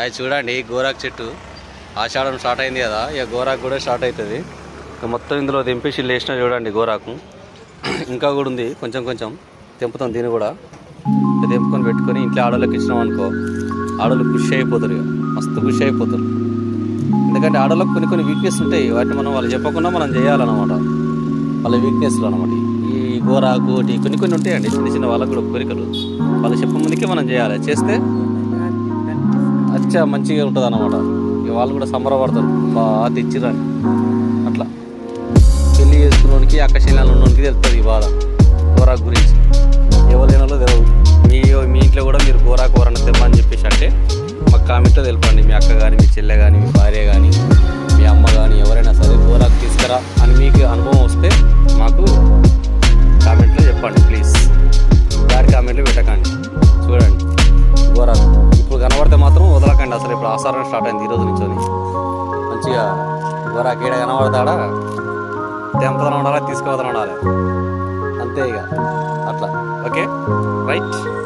అది చూడండి గోరాకు చెట్టు. ఆషాఢం స్టార్ట్ అయింది కదా ఇక గోరాకు కూడా స్టార్ట్ అవుతుంది. ఇక మొత్తం ఇందులో తెంపేసి లేచిన చూడండి గోరాకు. ఇంకా కూడా ఉంది కొంచెం కొంచెం తెంపుతాం దీన్ని కూడా. తెంపుకొని పెట్టుకొని ఇంట్లో ఆడోళ్ళకి ఇచ్చినాం అనుకో ఆడవాళ్ళు ఖుషి అయిపోతారు ఇక మస్తు ఖుషి అయిపోతారు. ఎందుకంటే ఆడవాళ్ళకి కొన్ని కొన్ని వీక్నెస్ ఉంటాయి వాటిని మనం వాళ్ళు చెప్పకుండా మనం చేయాలన్నమాట. వాళ్ళ వీక్నెస్లు అనమాట ఈ గోరాకు ఒకటి కొన్ని కొన్ని ఉంటాయండి చిన్న చిన్న వాళ్ళకు కూడా కోరికలు. వాళ్ళు చెప్ప ముందుకే మనం చేయాలి చేస్తే అచ్చా మంచిగా ఉంటుంది అనమాట వాళ్ళు కూడా సంబరపడతారు. బాగా తెచ్చిరని అట్లా. పెళ్ళి చేసుకున్నోనికి అక్కశీలాలు ఉన్నోనికి తెలుస్తుంది ఈ బాధ. గోరాకు గురించి. ఎవరు తినాలో తెలియదు మీ మీ ఇంట్లో కూడా మీరు గోరాకు కూరని తెమ్మని చెప్పేసి అంటే మాకు కామెంట్లో తెలపండి. మీ అక్క కానీ మీ చెల్లె కానీ మీ భార్య కానీ మీ మాత్రం అసలు ఇప్పుడు ఆసారం స్టార్ట్ అయింది ఈ రోజు నుంచి మంచిగా గోరాకు గీడ కనబడతాడా? తెంపదనం ఉండాలి తీసుకువదనం ఉండాలి? అంతే ఇక. అట్లా. ఓకే? రైట్.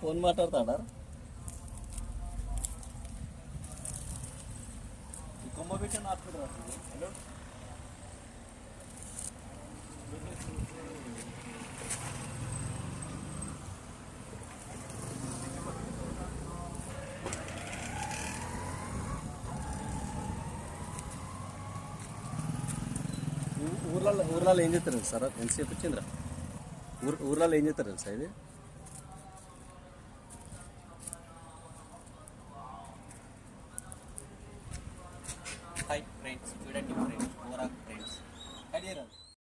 ఫోన్ మాట్లాడతాడా? కొమ్మ పెట్టి హలో? ఊర్లలో ఊర్లలో ఏం చేస్తారు సార్? ఎంతసేపు వచ్చిందిరా? ఊర్ ఊర్లలో ఏం చేస్తారు సార్ ఇది? హాయ్ ఫ్రెండ్స్ చూడండి ఫ్రెండ్స్ ఓవరాల్ ఫ్రెండ్స్ కడియరాదు